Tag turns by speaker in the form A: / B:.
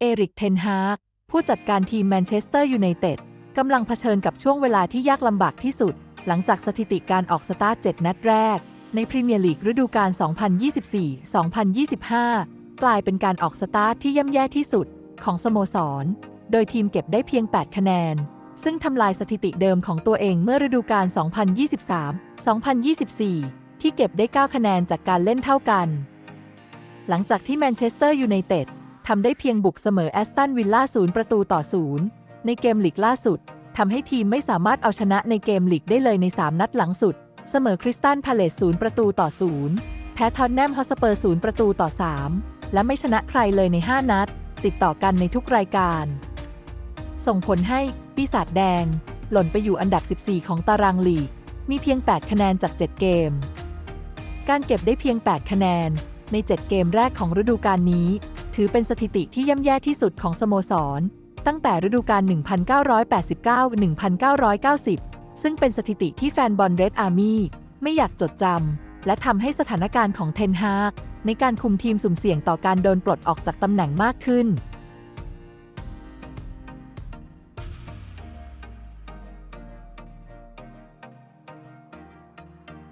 A: เอริกเทนฮากผู้จัดการทีมแมนเชสเตอร์ยูไนเต็ดกำลังเผชิญกับช่วงเวลาที่ยากลำบากที่สุด หลังจากสถิติการออกสตาร์ท7นัดแรก ในพรีเมียร์ลีกฤดูกาล 2024-2025 กลายเป็นการออกสตาร์ทที่ย่ำแย่ที่สุดของสโมสร โดยทีมเก็บได้เพียง 8 คะแนน ซึ่งทำลายสถิติเดิมของตัวเองเมื่อฤดูกาล 2023-2024 ที่เก็บได้ 9 คะแนนจากการเล่นเท่ากัน หลังจากที่แมนเชสเตอร์ยูไนเต็ด ทำได้เพียงบุกเสมอแอสตันวิลล่าศูนย์ประตูต่อศูนย์ในเกมลีกล่าสุดทำให้ทีมไม่สามารถเอาชนะในเกมลีกได้เลยใน 3 นัดหลังสุด เสมอคริสตันพาเลสศูนย์ประตูต่อศูนย์แพ้ทอนแนมฮอสเปอร์ศูนย์ประตูต่อ 3 และไม่ชนะใครเลยใน 5 นัด ติดต่อกันในทุกรายการ ส่งผลให้ปีศาจแดง หล่นไปอยู่อันดับ 14 ของตารางลีก มีเพียง 8 คะแนนจาก 7 เกม การเก็บได้เพียง 8 คะแนน ใน 7 เกมแรกของฤดูกาลนี้ ถือเป็นสถิติที่ย่ำแย่ที่สุดของสโมสร ตั้งแต่ฤดูกาล 1989-1990 ซึ่งเป็นสถิติที่แฟนบอลเรดอาร์มี่ไม่อยากจดจำและทำให้สถานการณ์ของเทนฮากในการคุมทีมสุ่มเสี่ยงต่อการโดนปลดออกจากตำแหน่งมากขึ้น